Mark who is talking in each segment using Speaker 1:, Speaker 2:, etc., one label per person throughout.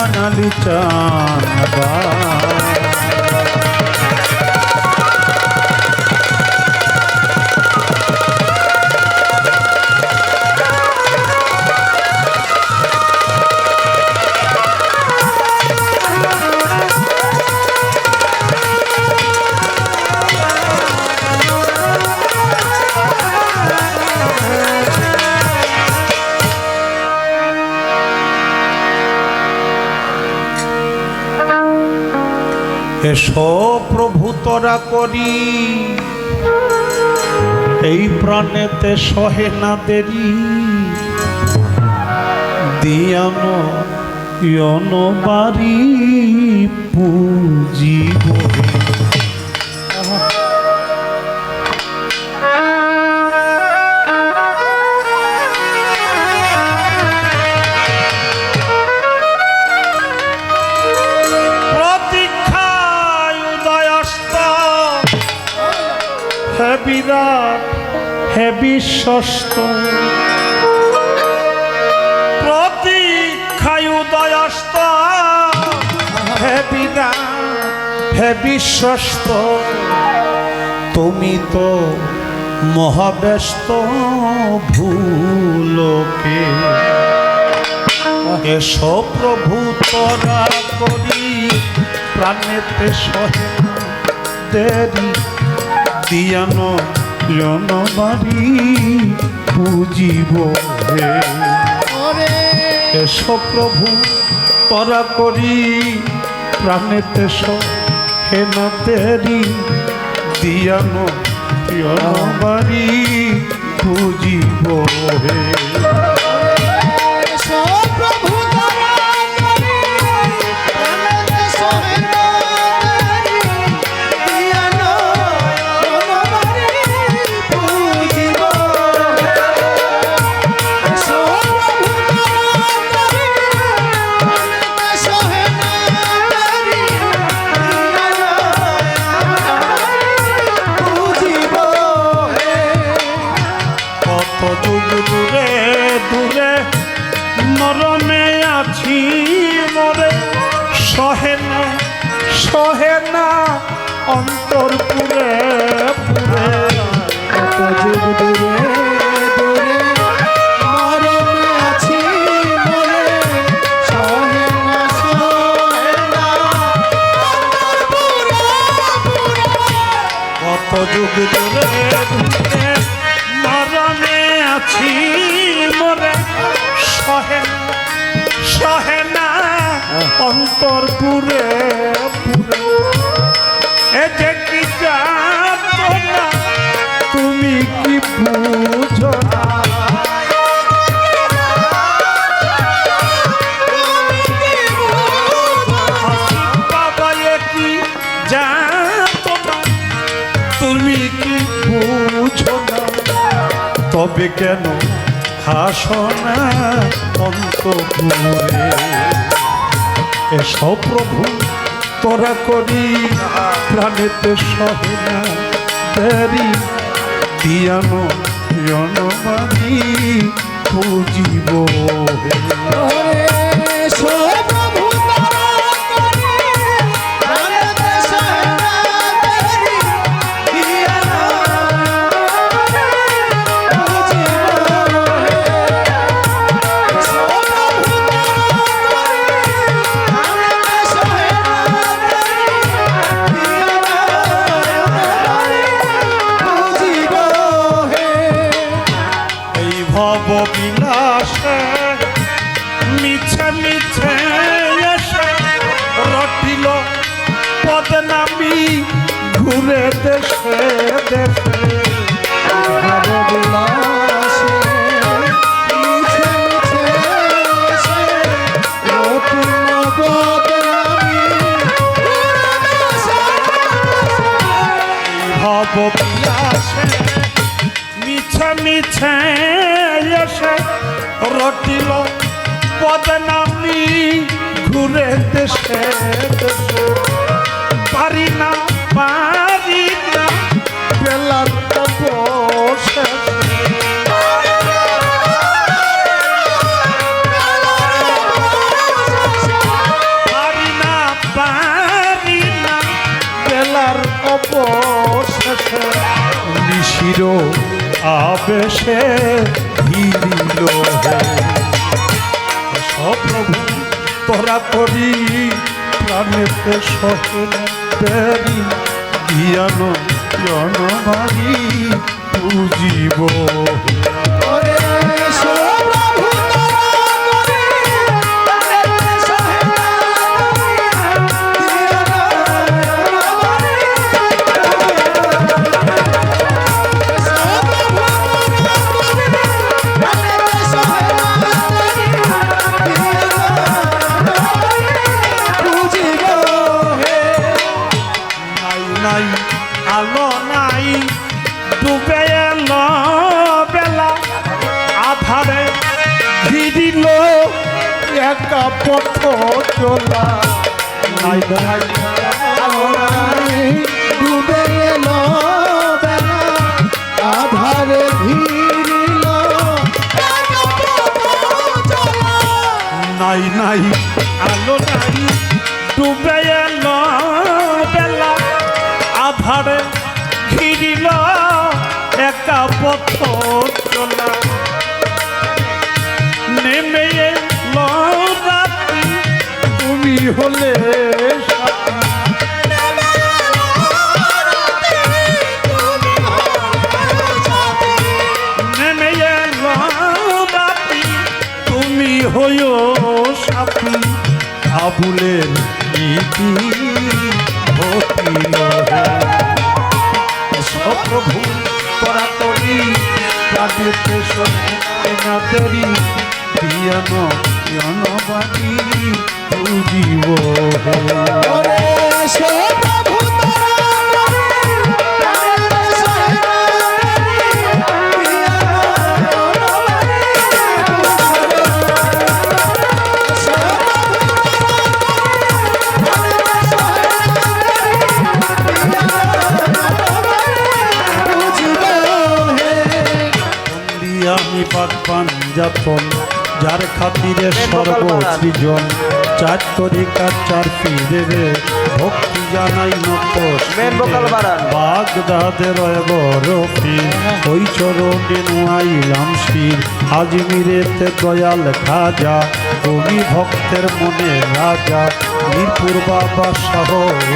Speaker 1: সোনালি চাঁদা এসো প্রভু তরা করি। এই প্রাণেতে সহে না দেরি। দিয়ানো বাড়ি পুজিব। হে বিশ্বস্ত তুমি তো মহাব্যস্ত ভুলোকে এসো প্রভু তরা করি প্রাণেতে সহে দেরি দিয়ানো জনবাড়ি পুজিব হে। এসো প্রভু তরা করি প্রাণেতে সহে না দেরি দিয়ানো জনবাড়ি পুজিব হে।
Speaker 2: প্রভু
Speaker 1: অন্তর পুরে পুরে।
Speaker 2: কত যুগ দূরে।
Speaker 1: যুগ দূরে দূরে মরণে আছি মরে সহে তুমি কি বুঝো না? তবে কেন হাসো না অন্তপুরে? এসব প্রভু, তোরা করি প্রাণেতে সহে না। দেরি দিয়ানো জনমানি পুজিব হে। মিছে এসে রটিল পদনামি ঘুরে দেশে পারি না আবেশে হিরিল সপ্রভু তোরা করি প্রাণেতে দেরি জ্ঞান জনমারি পুজিব। পথ চলা। নাই নাই।
Speaker 2: ডুবে বেলা। আধারে ভিড়িল।
Speaker 1: নাই নাই। আলো নাই ডুবে এলো বেলা। আধারে ঘিরিল একা পথ চলা। নেমে হলে তুমি হইও সাথী আবুলের নীতি হে। সপ্রভু তোরা তরি না তেরি দিয়ান জনবাণী বুঝিব খাতিরে সর্বসৃজন চার তরিকা চার পীরে ভক্তি জানাই
Speaker 3: মেন।
Speaker 1: বাগদাদের রফি ওই চরণে নুয়াইলাম শির। আজমিরেতে দয়াল খাজা তুমি ভক্তের মনে রাজা। মিরপুর বাবা শাহ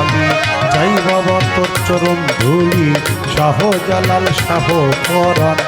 Speaker 1: আলী যাই বাবা তোর চরণ ধুলি শাহ জালাল শাহ করান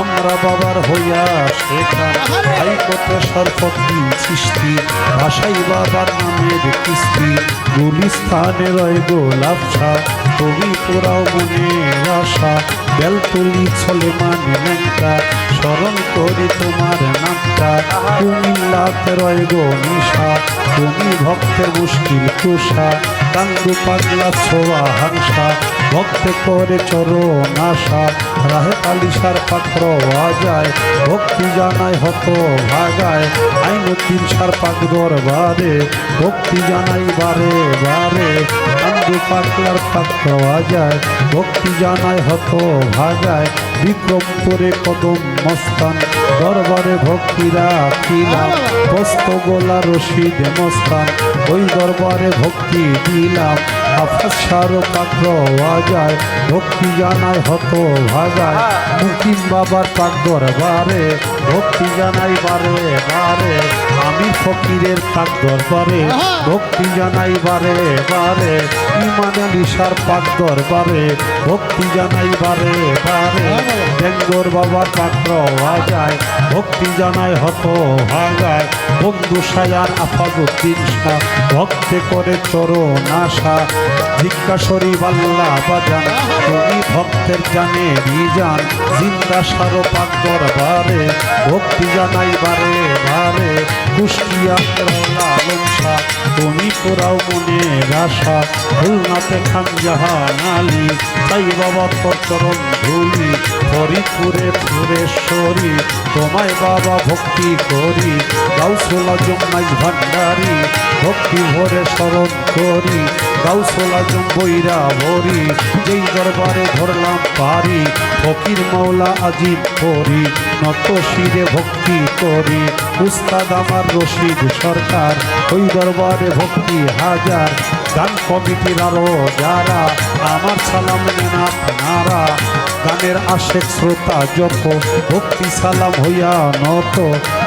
Speaker 1: আমরা বাবার হইয়া শেখা ভাই কত সরপতি সৃষ্টি ভাষাই বাবার নামের কিস্তি গুলিস্থানে রয় গোলাপসা তুমি তোরাও মনের আশা। বেলতুলি ছলে মানে লেঙ্কা স্মরণ করি তোমার নামটা। কুমিল্লাতে রয় গো নিশা, তুমি ভক্তের মুশকিল তুষা কান্দু পাগলা ছোয়া হাংসা, ভক্তে করে চরণ আশা, রাহে পালিশার পাত্র যায় ভক্তি জানায় হত ভাগায় আইন তিন সার পাক দরবারে, ভক্তি জানাই বারে বারে কান্দু পাগলার পাত্র যায় ভক্তি জানায় হত ভাগায় বিক্রমপুরে কদম মস্তান, দরবারে ভক্তি রাখিলাম। বস্ত গোলা রশিদ মস্তান ওই দরবারে ভক্তি দিলাম। আফাসার পাত্র যায় ভক্তি জানায় হত ভাগায়। মুকিম বাবার পাক দরবারে, ভক্তি জানাই বারে বারে। আমি ফকিরের পাক দরবারে, ভক্তি জানাই বারে বারে। ইমান আলিশার পাক দরবারে, ভক্তি জানাই বারে বারে। ডেঙ্গর বাবার পাত্র যায় ভক্তি জানাই হত ভাগায়। বন্ধু সায়ার আফাজুদ্দিন শাহ ভক্তে করে চরণ আশা। জিজ্ঞাসরি বাল্লা বাজান, তুমি ভক্তের জানে রিজান জিন্দা সারো পাক দরবারে, ভক্তি জানাই বারে বারে। কুষ্টিয়া তুমি পোড়াও মনে আশা খুলনাতে খান জাহান আলী, তাই বাবা তোর চরণ ধুলি। ফরিদপুরে ফুরেশ্বরী তোমায় বাবা ভক্তি করি গাউসোলা জমাই ভান্ডারি, ভক্তি ভরে স্মরণ করি গাউসোলা জম্বইরা ভরি, যেই দরবারে ধরলাম পারি, ফকির মৌলা আজিব করি, নত শিরে ভক্তি করি, উস্তাদ আমার রশিদ সরকার, ওই দরবারে ভক্তি হাজার গান কমিটির আরও যারা, আমার সালাম নেন আপনারা। গানের আশেক শ্রোতা যত, ভক্তি সালাম হইয়া নত।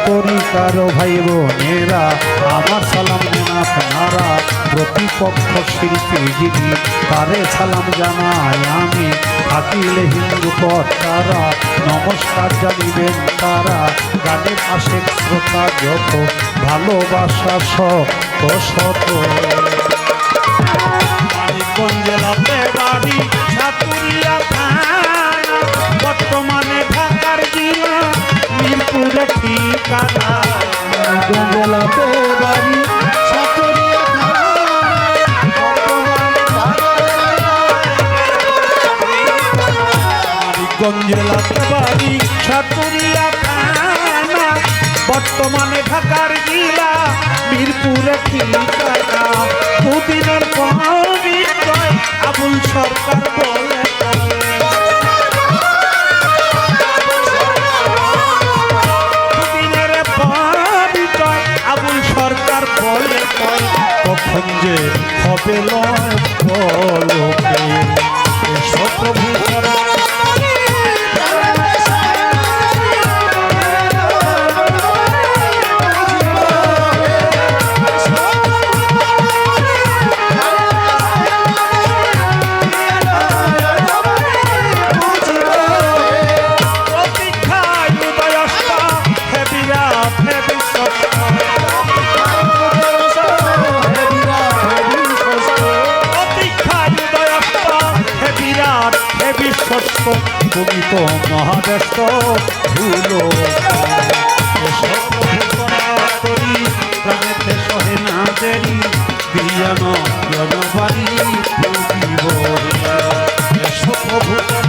Speaker 1: তরিকার ভাই বোনেরা আমার সালাম নেন আপনারা। প্রতিপক্ষ শিল্পী যিনি তারে সালাম জানাই আমি। থাকিলে হিন্দু কর্তারা, নমস্কার জানিবেন তারা। গানের আশেক শ্রোতা যত, ভালোবাসা সব শত। বর্তমানে ঢাকার জেলা, মিরপুরে ঠিকানা।
Speaker 2: গঞ্জলাতে বাড়ি সাতুরিয়া থানা
Speaker 1: মানিকগঞ্জ জেলাতে বাড়ি সাতুরিয়া থানা, বর্তমানে ঢাকার জেলা, মিরপুরে ঠিকানা। দুদিনের পবিত্রয় আবুল সরকার বলে আবুল সরকার বলে কখন যে হবে লয় বলকে প্রভু মহাদেষ্ট ভুলো করা প্রাণেতে সহে না দেরি বিয়ান জনবাড়ি প্রভু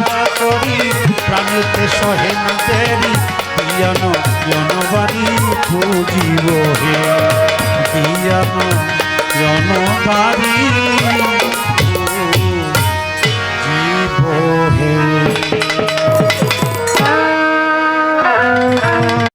Speaker 1: করা প্রাণেতে হে বিয়ান জনবাড়ি